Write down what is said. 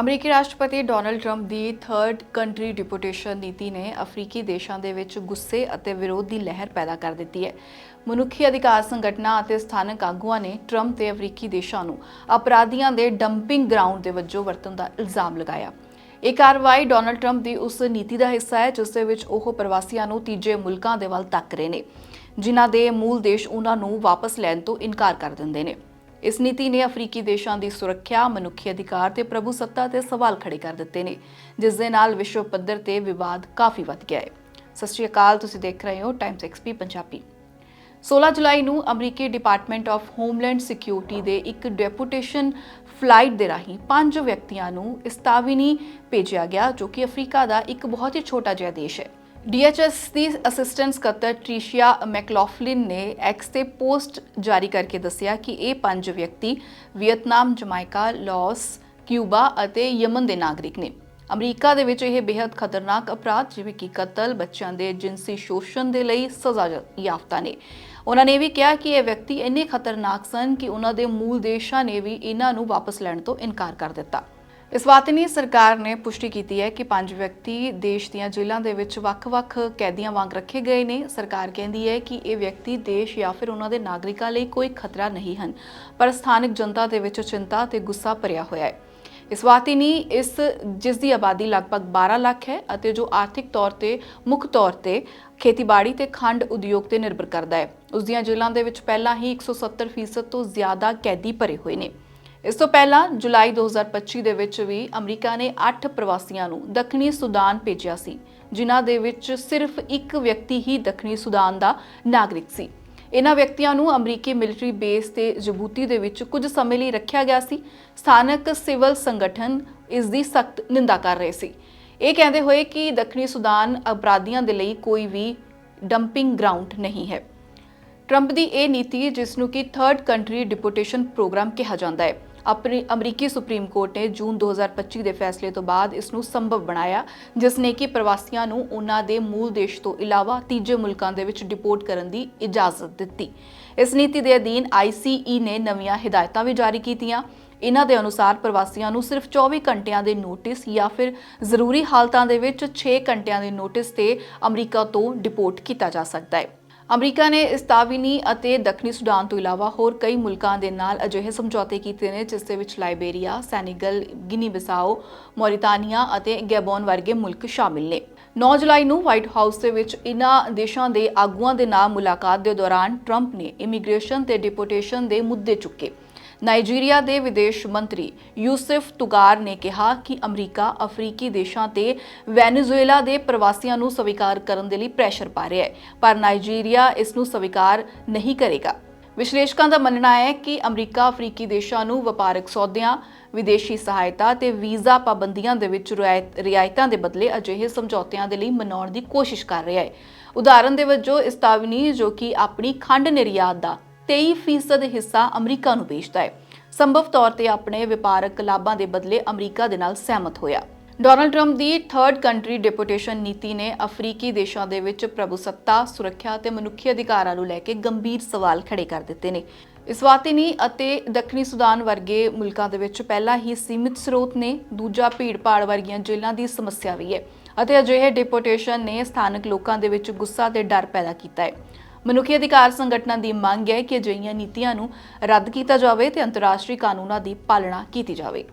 ਅਮਰੀਕੀ ਰਾਸ਼ਟਰਪਤੀ Donald Trump ਦੀ ਥਰਡ ਕੰਟਰੀ ਡਿਪੋਟੇਸ਼ਨ ਨੀਤੀ ਨੇ ਅਫਰੀਕੀ ਦੇਸ਼ਾਂ ਦੇ ਵਿੱਚ ਗੁੱਸੇ ਅਤੇ ਵਿਰੋਧ ਦੀ ਲਹਿਰ ਪੈਦਾ ਕਰ ਦਿੱਤੀ ਹੈ। ਮਨੁੱਖੀ ਅਧਿਕਾਰ ਸੰਗਠਨਾਂ ਅਤੇ ਸਥਾਨਕ ਆਗੂਆਂ ਨੇ ਟਰੰਪ ਤੇ ਅਫਰੀਕੀ ਦੇਸ਼ਾਂ ਨੂੰ ਅਪਰਾਧੀਆਂ ਦੇ ਡੰਪਿੰਗ ਗਰਾਊਂਡ ਦੇ ਵਜੋਂ ਵਰਤਣ ਦਾ ਇਲਜ਼ਾਮ ਲਗਾਇਆ। ਇਹ ਕਾਰਵਾਈ ਡੋਨਲਡ ਟਰੰਪ ਦੀ ਉਸ ਨੀਤੀ ਦਾ ਹਿੱਸਾ ਹੈ, ਜਿਸ ਦੇ ਵਿੱਚ ਉਹ ਪ੍ਰਵਾਸੀਆਂ ਨੂੰ ਤੀਜੇ ਮੁਲਕਾਂ ਦੇ ਵੱਲ ਤੱਕ ਰਹੇ ਨੇ, ਜਿਨ੍ਹਾਂ ਦੇ ਮੂਲ ਦੇਸ਼ ਉਹਨਾਂ ਨੂੰ ਵਾਪਸ ਲੈਣ ਤੋਂ ਇਨਕਾਰ ਕਰ ਦਿੰਦੇ ਨੇ। ਇਸ ਨੀਤੀ ਨੇ ਅਫਰੀਕੀ ਦੇਸ਼ਾਂ ਦੀ ਸੁਰੱਖਿਆ, ਮਨੁੱਖੀ ਅਧਿਕਾਰ ਤੇ ਪ੍ਰਭੂ ਸੱਤਾ ਤੇ ਸਵਾਲ ਖੜੇ ਕਰ ਦਿੱਤੇ ਨੇ, ਜਿਸ ਦੇ ਨਾਲ ਵਿਸ਼ਵ ਪੱਧਰ ਤੇ ਵਿਵਾਦ ਕਾਫੀ ਵੱਧ ਗਿਆ ਹੈ। ਸਤਿ ਸ਼੍ਰੀ ਅਕਾਲ, ਤੁਸੀਂ ਦੇਖ ਰਹੇ ਹੋ ਟਾਈਮਸ ਐਕਸਪੀ ਪੰਜਾਬੀ। 16 ਜੁਲਾਈ ਨੂੰ ਅਮਰੀਕੀ ਡਿਪਾਰਟਮੈਂਟ ਆਫ ਹੋਮਲੈਂਡ ਸਿਕਿਉਰਿਟੀ ਦੇ ਇੱਕ ਡੈਪੂਟੇਸ਼ਨ ਫਲਾਈਟ ਦੇ ਰਾਹੀਂ ਪੰਜ ਵਿਅਕਤੀਆਂ ਨੂੰ ਇਸਤਾਵਿਨੀ ਭੇਜਿਆ ਗਿਆ, ਜੋ ਕਿ ਅਫਰੀਕਾ ਦਾ ਇੱਕ ਬਹੁਤ ਹੀ ਛੋਟਾ ਜਿਹਾ ਦੇਸ਼ ਹੈ। DHS ਦੀ ਅਸਿਸਟੈਂਟ ਸਕੱਤਰ ਟ੍ਰੀਸ਼ੀਆ ਮੈਕਲੌਫਲਿਨ ਨੇ ਐਕਸ ਤੇ ਪੋਸਟ ਜਾਰੀ ਕਰਕੇ ਦੱਸਿਆ ਕਿ ਇਹ ਪੰਜ ਵਿਅਕਤੀ ਵੀਅਤਨਾਮ, ਜਮਾਇਕਾ, ਲਾਓਸ, ਕਿਊਬਾ ਅਤੇ ਯਮਨ ਦੇ ਨਾਗਰਿਕ ਨੇ। ਅਮਰੀਕਾ ਦੇ ਵਿੱਚ ਇਹ ਬੇहद ਖਤਰਨਾਕ ਅਪਰਾਧ ਜਿਵੇਂ ਕਿ ਕਤਲ ਬੱਚਿਆਂ ਦੇ ਜਿਨਸੀ ਸ਼ੋਸ਼ਣ ਦੇ ਲਈ ਸਜ਼ਾ ਯਾਫਤਾ ਨੇ। ਉਹਨਾਂ ਨੇ ਵੀ ਕਿਹਾ ਕਿ ਇਹ ਵਿਅਕਤੀ ਇੰਨੇ ਖਤਰਨਾਕ ਸਨ ਕਿ ਉਹਨਾਂ ਦੇ ਮੂਲ ਦੇਸ਼ਾਂ ਨੇ ਵੀ ਇਹਨਾਂ ਨੂੰ ਵਾਪਸ ਲੈਣ ਤੋਂ ਇਨਕਾਰ ਕਰ ਦਿੱਤਾ। ਇਸਵਾਤਨੀ ਸਰਕਾਰ ਨੇ ਪੁਸ਼ਟੀ ਕੀਤੀ ਹੈ ਕਿ ਪੰਜ ਵਿਅਕਤੀ ਦੇਸ਼ ਦੀਆਂ ਜੇਲ੍ਹਾਂ ਦੇ ਵਿੱਚ ਵੱਖ-ਵੱਖ ਕੈਦੀਆਂ ਵਾਂਗ ਰੱਖੇ ਗਏ ਨੇ। ਸਰਕਾਰ ਕਹਿੰਦੀ ਹੈ ਕਿ ਇਹ ਵਿਅਕਤੀ ਦੇਸ਼ ਜਾਂ ਫਿਰ ਉਹਨਾਂ ਦੇ ਨਾਗਰਿਕਾਂ ਲਈ ਕੋਈ ਖਤਰਾ ਨਹੀਂ ਹਨ, ਪਰ ਸਥਾਨਕ ਜਨਤਾ ਦੇ ਵਿੱਚ ਚਿੰਤਾ ਤੇ ਗੁੱਸਾ ਭਰਿਆ ਹੋਇਆ ਹੈ। ਇਸਵਾਤਨੀ ਇਸ, ਜਿਸ ਦੀ ਆਬਾਦੀ ਲਗਭਗ 12 ਲੱਖ ਹੈ ਅਤੇ ਜੋ ਆਰਥਿਕ ਤੌਰ ਤੇ, ਮੁੱਖ ਤੌਰ ਤੇ ਖੇਤੀਬਾੜੀ ਤੇ ਖੰਡ ਉਦਯੋਗ ਤੇ ਨਿਰਭਰ ਕਰਦਾ ਹੈ। ਉਸ ਦੀਆਂ ਜੇਲ੍ਹਾਂ ਦੇ ਵਿੱਚ ਪਹਿਲਾਂ ਹੀ 170% ਤੋਂ ਜ਼ਿਆਦਾ ਕੈਦੀ ਭਰੇ ਹੋਏ ਨੇ। ਇਸ ਤੋਂ ਪਹਿਲਾਂ ਜੁਲਾਈ 2025 ਦੇ ਵਿੱਚ ਵੀ ਅਮਰੀਕਾ ਨੇ 8 ਪ੍ਰਵਾਸੀਆਂ ਨੂੰ ਦੱਖਣੀ ਸੁਦਾਨ ਭੇਜਿਆ ਸੀ, ਜਿਨ੍ਹਾਂ ਦੇ ਵਿੱਚ ਸਿਰਫ ਇੱਕ ਵਿਅਕਤੀ ਹੀ ਦੱਖਣੀ ਸੁਦਾਨ ਦਾ ਨਾਗਰਿਕ ਸੀ। ਇਹਨਾਂ ਵਿਅਕਤੀਆਂ ਨੂੰ ਅਮਰੀਕੀ ਮਿਲਟਰੀ ਬੇਸ ਤੇ ਜਬੂਤੀ ਦੇ ਵਿੱਚ ਕੁਝ ਸਮੇਂ ਲਈ ਰੱਖਿਆ ਗਿਆ ਸੀ। ਸਥਾਨਕ ਸਿਵਲ ਸੰਗਠਨ ਇਸ ਦੀ ਸਖਤ ਨਿੰਦਾ ਕਰ ਰਹੇ ਸੀ। ਇਹ ਕਹਿੰਦੇ ਹੋਏ ਕਿ ਦੱਖਣੀ ਸੁਦਾਨ ਅਪਰਾਧੀਆਂ ਦੇ ਲਈ ਕੋਈ ਵੀ ਡੰਪਿੰਗ ਗਰਾਊਂਡ ਨਹੀਂ ਹੈ। ਟਰੰਪ ਦੀ ਇਹ ਨੀਤੀ, ਜਿਸ ਨੂੰ ਕਿ ਥਰਡ ਕੰਟਰੀ ਡਿਪੋਟੇਸ਼ਨ ਪ੍ਰੋਗਰਾਮ ਕਿਹਾ ਜਾਂਦਾ ਹੈ ਆਪਣੀ ਅਮਰੀਕੀ ਸੁਪਰੀਮ ਕੋਰਟ ਨੇ ਜੂਨ 2025 ਦੇ ਫੈਸਲੇ ਤੋਂ ਬਾਅਦ ਇਸ ਨੂੰ ਸੰਭਵ ਬਣਾਇਆ, ਜਿਸ ਨੇ ਕਿ ਪ੍ਰਵਾਸੀਆਂ ਨੂੰ ਉਹਨਾਂ ਦੇ ਮੂਲ ਦੇਸ਼ ਤੋਂ ਇਲਾਵਾ ਤੀਜੇ ਮੁਲਕਾਂ ਦੇ ਵਿੱਚ ਡਿਪੋਰਟ ਕਰਨ ਦੀ ਇਜਾਜ਼ਤ ਦਿੱਤੀ। ਇਸ ਨੀਤੀ ਦੇ ਅਧੀਨ ICE ਨੇ ਨਵੀਆਂ ਹਦਾਇਤਾਂ ਵੀ ਜਾਰੀ ਕੀਤੀਆਂ। ਇਹਨਾਂ ਦੇ ਅਨੁਸਾਰ ਪ੍ਰਵਾਸੀਆਂ ਨੂੰ ਸਿਰਫ 24 ਘੰਟਿਆਂ ਦੇ ਨੋਟਿਸ ਜਾਂ ਫਿਰ ਜ਼ਰੂਰੀ ਹਾਲਤਾਂ ਦੇ ਵਿੱਚ 6 ਘੰਟਿਆਂ ਦੇ ਨੋਟਿਸ ਤੇ ਅਮਰੀਕਾ ਤੋਂ ਡਿਪੋਰਟ ਕੀਤਾ ਜਾ ਸਕਦਾ ਹੈ। ਅਮਰੀਕਾ ਨੇ ਇਸਤਾਵਿਨੀ ਅਤੇ ਦੱਖਣੀ ਸੁਡਾਨ ਤੋਂ ਇਲਾਵਾ ਹੋਰ ਕਈ ਮੁਲਕਾਂ ਦੇ ਨਾਲ ਅਜਿਹੇ ਸਮਝੌਤੇ ਕੀਤੇ ਨੇ ਜਿਸ ਦੇ ਵਿੱਚ ਲਾਇਬੇਰੀਆ, ਸੈਨੀਗਲ ਗਿਨੀ ਬਿਸਾਓ, ਮੌਰੀਟਾਨੀਆ ਅਤੇ ਗੈਬੋਨ ਵਰਗੇ ਮੁਲਕ ਸ਼ਾਮਿਲ ਨੇ। 9 ਜੁਲਾਈ ਨੂੰ ਵਾਈਟ ਹਾਊਸ ਦੇ ਵਿੱਚ ਇਨ੍ਹਾਂ ਦੇਸ਼ਾਂ ਦੇ ਆਗੂਆਂ ਦੇ ਨਾਲ ਮੁਲਾਕਾਤ ਦੇ ਦੌਰਾਨ ਟਰੰਪ ਨੇ ਇਮੀਗ੍ਰੇਸ਼ਨ ਤੇ ਡਿਪੋਟੇਸ਼ਨ ਦੇ ਮੁੱਦੇ ਚੁੱਕੇ। ਨਾਈਜੀਰੀਆ ਦੇ ਵਿਦੇਸ਼ ਮੰਤਰੀ ਯੂਸਫ ਤੁਗਾਰ ਨੇ ਕਿਹਾ ਕਿ ਅਮਰੀਕਾ ਅਫਰੀਕੀ ਦੇਸ਼ਾਂ ਤੇ ਵੈਨੇਜ਼ੁਏਲਾ ਦੇ ਪ੍ਰਵਾਸੀਆਂ ਨੂੰ ਸਵੀਕਾਰ ਕਰਨ ਦੇ ਲਈ ਪ੍ਰੈਸ਼ਰ ਪਾ ਰਿਹਾ ਹੈ, ਪਰ ਨਾਈਜੀਰੀਆ ਇਸ ਨੂੰ ਸਵੀਕਾਰ ਨਹੀਂ ਕਰੇਗਾ। ਵਿਸ਼ਲੇਸ਼ਕਾਂ ਦਾ ਮੰਨਣਾ ਹੈ ਕਿ ਅਮਰੀਕਾ ਅਫਰੀਕੀ ਦੇਸ਼ਾਂ ਨੂੰ ਵਪਾਰਕ ਸੌਦਿਆਂ, ਵਿਦੇਸ਼ੀ ਸਹਾਇਤਾ ਤੇ ਵੀਜ਼ਾ ਪਾਬੰਦੀਆਂ ਦੇ ਵਿੱਚ ਰਿਆਇਤਾਂ ਦੇ ਬਦਲੇ ਅਜਿਹੇ ਸਮਝੌਤਿਆਂ ਦੇ ਲਈ ਮਨਾਉਣ ਦੀ ਕੋਸ਼ਿਸ਼ ਕਰ ਰਿਹਾ ਹੈ। ਉਦਾਹਰਨ ਦੇ ਵਜੋਂ ਇਸਤਾਵਨੀ ਜੋ ਕਿ ਆਪਣੀ ਖੰਡ ਨਿਰਯਾਤ ਦਾ 23% ਹਿੱਸਾ ਅਮਰੀਕਾ ਨੂੰ ਵੇਚਦਾ ਹੈ। ਸੰਭਵ ਤੌਰ ਤੇ ਆਪਣੇ ਵਪਾਰਕ ਲਾਭਾਂ ਦੇ ਬਦਲੇ ਅਮਰੀਕਾ ਦੇ ਨਾਲ ਸਹਿਮਤ ਹੋਇਆ। ਡੋਨਲਡ ਟਰੰਪ ਦੀ ਥਰਡ ਕੰਟਰੀ ਡਿਪੋਟੇਸ਼ਨ ਨੀਤੀ ਨੇ ਅਫਰੀਕੀ ਦੇਸ਼ਾਂ ਦੇ ਵਿੱਚ ਪ੍ਰਭੂਸੱਤਾ, ਸੁਰੱਖਿਆ ਤੇ ਮਨੁੱਖੀ ਅਧਿਕਾਰਾਂ ਨੂੰ ਲੈ ਕੇ ਗੰਭੀਰ ਸਵਾਲ ਖੜੇ ਕਰ ਦਿੱਤੇ ਨੇ। ਇਸਵਾਤਨੀ ਅਤੇ ਦੱਖਣੀ ਸੁਦਾਨ ਵਰਗੇ ਮੁਲਕਾਂ ਦੇ ਵਿੱਚ ਪਹਿਲਾਂ ਹੀ ਸੀਮਿਤ ਸਰੋਤ ਨੇ ਦੂਜਾ ਭੀੜ-ਭਾੜ ਵਰਗੀਆਂ ਜੇਲ੍ਹਾਂ ਦੀ ਸਮੱਸਿਆ ਵੀ ਹੈ ਅਤੇ ਅਜਿਹੇ ਡਿਪੋਟੇਸ਼ਨ ਨੇ ਸਥਾਨਕ ਲੋਕਾਂ ਦੇ ਵਿੱਚ ਗੁੱਸਾ ਤੇ ਡਰ ਪੈਦਾ ਕੀਤਾ ਹੈ। ਮਨੁੱਖੀ ਅਧਿਕਾਰ ਸੰਗਠਨਾਂ ਦੀ ਮੰਗ ਹੈ ਕਿ ਅਜਿਹੀਆਂ ਨੀਤੀਆਂ ਨੂੰ ਰੱਦ ਕੀਤਾ ਜਾਵੇ ਤੇ ਅੰਤਰਰਾਸ਼ਟਰੀ ਕਾਨੂੰਨਾਂ ਦੀ ਪਾਲਣਾ ਕੀਤੀ ਜਾਵੇ।